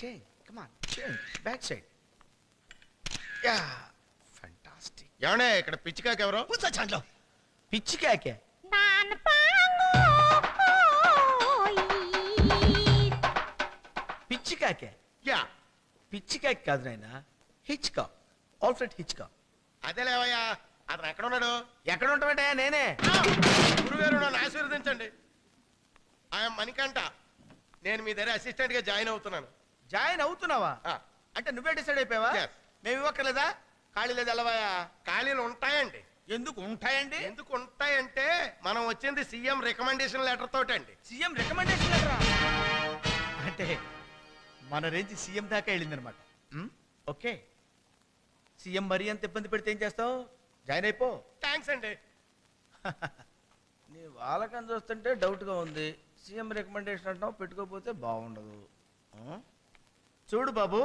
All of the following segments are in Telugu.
Change come on change back side yeah fantastic ఏమన్నా ఇక్కడ పిచ్చికాకి ఎవరో? కూర్చో చాంట్లో పిచ్చి కాకే పిచ్చి కాకే యా పిచ్చి కాకి కాదు నాయన. హిచ్కా ఆల్ఫ్రెడ్ హిచ్కా అదే లేవయ్యా. అతను ఎక్కడ ఉన్నాడు? ఎక్కడ ఉంటామంటే నేనే. గురుగారు నన్ను ఆశీర్వదించండి. ఆయన మణికంఠ. నేను మీ దగ్గర అసిస్టెంట్గా జాయిన్ అవుతున్నాను. జాయిన్ అవుతున్నావా? అంటే నువ్వే డిసైడ్ అయిపోయావా. మేము ఇవ్వక్కర్లేదా? ఖాళీ లేదు ఎలవాయా ఖాళీలు ఉంటాయండి. ఎందుకు ఉంటాయండి? ఎందుకు ఉంటాయంటే మనం వచ్చింది సీఎం రికమెండేషన్ లెటర్ తోటండి. సీఎం రికమెండేషన్ లెటరా? అంటే మన రేంజ్ సీఎం దాకా వెళ్ళిందనమాట. ఓకే. సీఎం మరీ అంత ఇబ్బంది పెడితే ఏం చేస్తావు? జాయిన్ అయిపో. థ్యాంక్స్ అండి. నీ వాళ్ళకని చూస్తుంటే డౌట్గా ఉంది. సీఎం రికమెండేషన్ అంటున్నావు పెట్టుకోకపోతే బాగుండదు? చూడు బాబు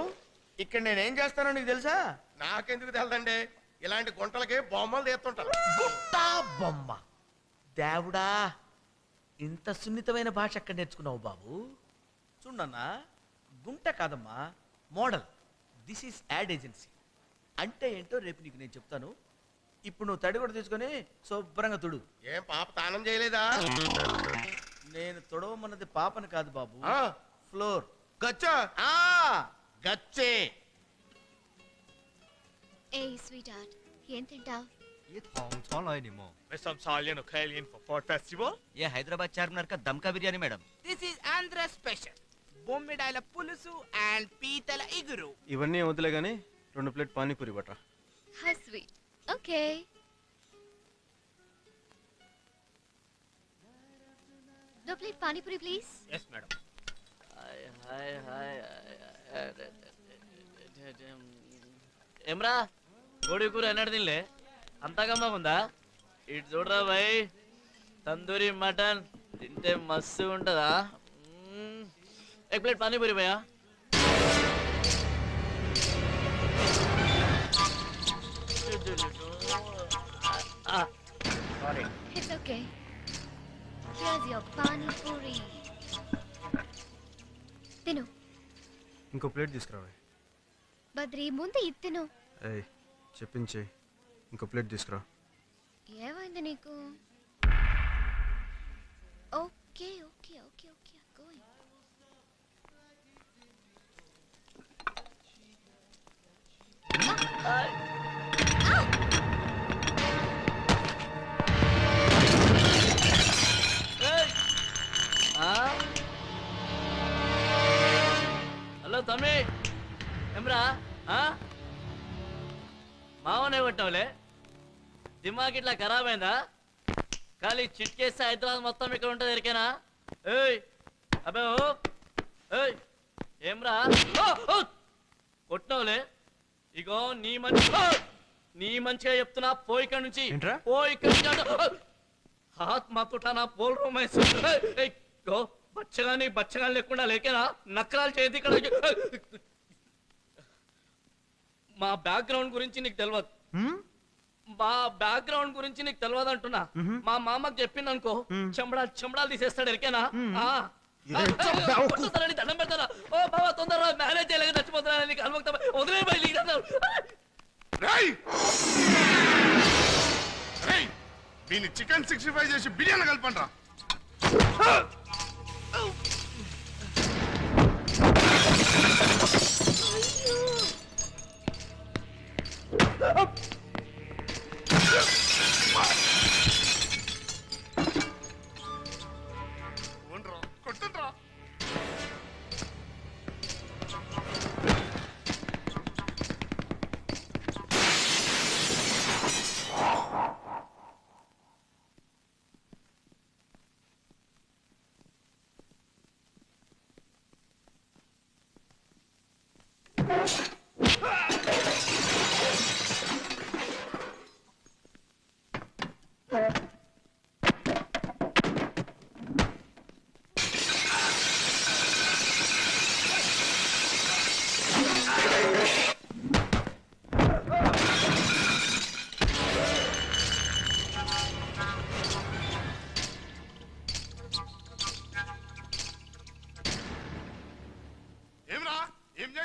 ఇక్కడ నేను ఏం చేస్తానో నీకు తెలుసా? నాకెందుకు తెలదండి? ఇలాంటి గుంటలకి బొమ్మలు తీస్తుంటారు. గుట్టా బొమ్మ. దేవుడా ఇంత సున్నితమైన భాష ఎక్కడ నేర్చుకున్నావు బాబు? చూడన్నా గుంట కాదమ్మా model. This is ad agency అంటే ఏంటో రేపు నీకు నేను చెప్తాను. ఇప్పుడు నువ్వు తడి కూడా తీసుకొని శుభ్రంగా తుడు. ఏం పాప తానం చేయలేదా? నేను తుడవమన్నది పాపని కాదు బాబు. ఫ్లోర్ గచ్చా? గచ్చే ఏ స్వీట్ హార్ట్ ఏం తింటావ్ ये थोंग थोंग लाए निमो With some Italian or Italian for Fort Festival? ये हैदराबाद चारमीनार का दम का biryani madam this is Andhra special బొమ్మిడాయల పులుసు అండ్ పీతల ఇగురు ఇవన్నీ వదిలే కానీ రెండు plate panipuri బట్రా how sweet okay though plate panipuri please Yes, madam. Hi hi hi ఏమ్రా? కోడి కూర ఎన్నడ తినలే? అంతగా ఉందా? ఇటు చూడరా భయ్ తందూరి మటన్. తింటే మస్తు ఉంటుందా? ఎక్ ప్లేట్ పానీపూరి భయ తిను. ఇంకో ప్లేట్ తీసుకురావే. బద్రి ముందు ఇది తిను ఏయ్ చెప్పించే ఇంకో ప్లేట్ తీసుకురా. ఏమైంది నీకు? Okay okay okay okay going hello మావనే కొట్టావులే దిమాగ్ ఇట్లా ఖరాబ్ అయిందా ఖాళీ చిట్కేస్తే హైదరాబాద్ మొత్తం ఇక్కడ ఉంటుంది ఎరికేనా ఏయ్ అబ్బే ఓ ఏయ్ ఏమ్రా! కొట్టినావులే ఇగో నీ మంచి! నీ మంచిగా చెప్తున్నా పో ఇక్కడ నుంచి ఏంట్రా? పో ఇక్కడ! హాత్ మాతుటానా పోల్ రో మై సున్. ఏయ్, ఏయ్, గో బచ్చగాని బచ్చగాని లేకుండా లేకేనా నక్కరాలు చేతి ఇక్కడ మా బ్యాక్గ్రౌండ్ గురించి నీకు తెలియదు మా బ్యాక్గ్రౌండ్ గురించి నీకు తెలియదు అంటున్నా మా మామకు చెప్పింది అనుకో చెంబడాలు చెంబడాలు తీసేస్తాడు ఎరికేనా? దండం పెడతారా ఓ బాబా తొందరగా చేయలేక చచ్చిపోతారా నీకు వదిలే బయలు దీన్ని చికెన్ సిక్స్టీ ఫైవ్ చేసి బిర్యానీ కలపండి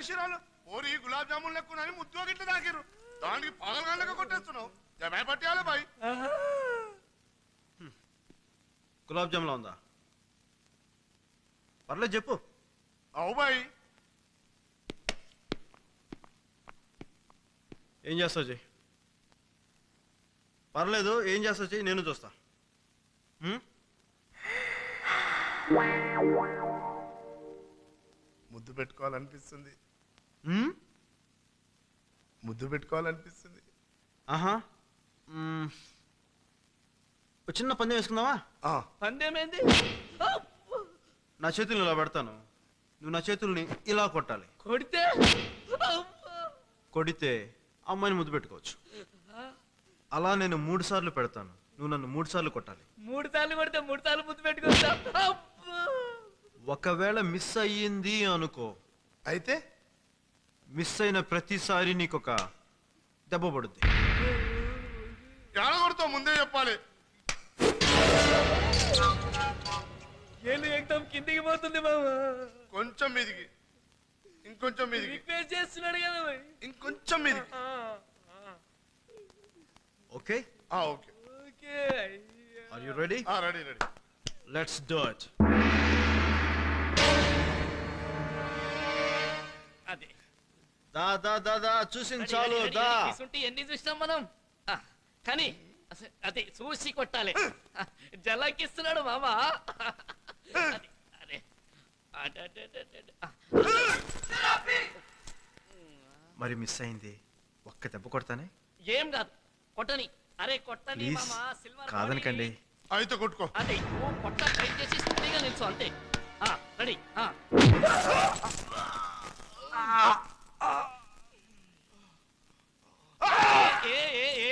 చేసిరాలు ఓరి గులాబ్ జామున్ లెక్కునని ముద్దు గిట్ల తాకిరు దానికి పగలగాళ్ళగా కొట్టేస్తున్నావు. జమే పట్టేయాలి బాయ్. గులాబ్ జామ్లా ఉందా? పర్లేదు చెప్పు. అవు బాయ్. ఏం చేస్తావు చెయ్యి పర్లేదు ఏం చేస్తావు చెయ్యి నేను చూస్తా? ముద్దు పెట్టుకోవాలనిపిస్తుంది? ముద్దు పెట్టుకోవాలనిపిస్తుంది. ఆహా. ఒక చిన్న పందెం వేసుకుందావా ఆ, పందేమేంది నా చేతులు ఇలా పెడతాను. నువ్వు నా చేతుల్ని ఇలా కొట్టాలి. కొడితే? కొడితే అమ్మాయిని ముద్దు పెట్టుకోవచ్చు. అలా నేను మూడు సార్లు పెడతాను. నువ్వు నన్ను మూడు సార్లు కొట్టాలి. మూడు సార్లు కొడితే మూడు సార్లు ముద్దు పెట్టుకుంటా ఒకవేళ మిస్ అయ్యింది అనుకో. అయితే మిస్ అయిన ప్రతిసారి నీకు ఒక దెబ్బ పడుద్ది. ఎడ కొడతావు ముందే చెప్పాలి. ఏళ్ళు కిందికి పోతుంది బాబా కొంచెం మీదికి. ఇంకొంచెం మీదికి. రిక్వెస్ట్ చేస్తున్నాడు కదా. ఇంకొంచెం మీదికి. ఆ, ఓకే? ఆ, ఓకే. ఓకే అయ్యా. ఆర్ యు రెడీ ఆ, ready ready. Let's do it దా దా దా దా చూసింది చాలు దా. ఎన్ని చూసినాం మనం? ఆ, కానీ అస- అదే చూసి కొట్టాలి. జలకిస్తున్నాడు మామ. అది, అదే అడడడడడ. ఆ, మరి మిస్ అయింది. ఒక్క దెబ్బ కొడతానే? ఏం కాదు. కొట్టని. అరే కొట్టని ప్లీజ్. మామ సిల్వర్ కాదనకండి. అయితే కొట్టుకో. అదే నువ్వు కొట్ట ట్రై చేసి స్టడీగా నిల్చో అంతే. ఆ, రెడీ. ఆ. ఏ,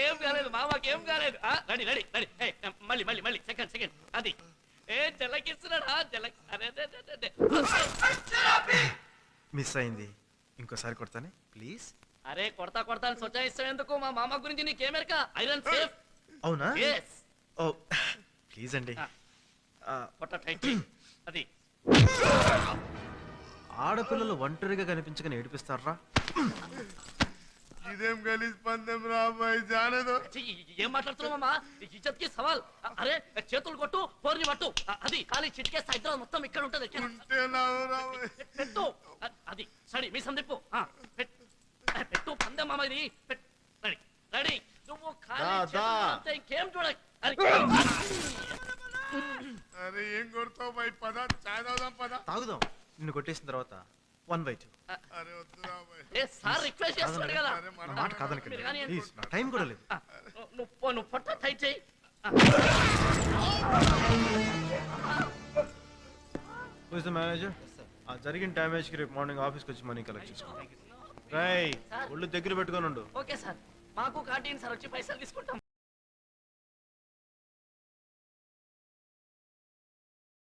ఏం కాలేదు మామకి ఏం కాలేదు. Ready ready ready. మళ్ళీ మళ్ళీ మళ్ళీ. Second second. అది. ఏ జలకిస్తున్నాడా జలక్ అరే. మిస్ అయింది. ఇంకోసారి కొడతానే? ప్లీజ్. అరే కొడతా కొడతా అని ఎందుకు? మా మామ గురించి నీకేమెరక ఐరన్ సేఫ్. అవునా? ఓ ప్లీజ్ అండి. కొట్ట. అది. ఆడపిల్లలు ఒంటరిగా కనిపించగానే ఏడిపిస్తారా ఇదేం గలీజ్ పందెం రా అమ్మాయి జానదు. ఏం మాట్లాడుతున్నావమ్మా ఇజ్జత్కి సవాల్. అరే చేతులు కొట్టు పోర్ని పట్టు. అది ఖాళీ చిటికేస్తే హైదరాబాద్ మొత్తం ఇక్కడ ఉంటది. పెట్టు. అది సడి మీ సందిప్పు పెట్టు పందెం మామ ఇది. పెట్- రెడీ రెడీ. నువ్వు ఖాళీ ఇంకేం చూడ అరే ఏం కొడతావు బాయ్ పద చాయ్ తాగుదాం పద తాగుదాం నిన్ను కొట్టేసిన తర్వాత వన్ బై టూ అరే వద్దు రా అమ్మాయి ఏ సార్ రిక్వెస్ట్ చేస్తున్నాడు కదా. అరే నా మన మాట కాదనకండి. మీరు కానీ ప్లీజ్ నా టైం కూడా లేదు. ఆ, నువ్వు పో- నువ్వు పొట్ట టైట్ చేయి. హూస్ ద మేనేజర్ ఆ జరిగిన డ్యామేజ్కి రేపు మార్నింగ్ ఆఫీస్కి వచ్చి మనీ కలెక్ట్ చేసుకో. రై ఒళ్ళు దగ్గర పెట్టుకొని ఉండు. ఓకే సార్ మాకు కాంటీన్ సార్ వచ్చి పైసలు తీసుకుంటాం.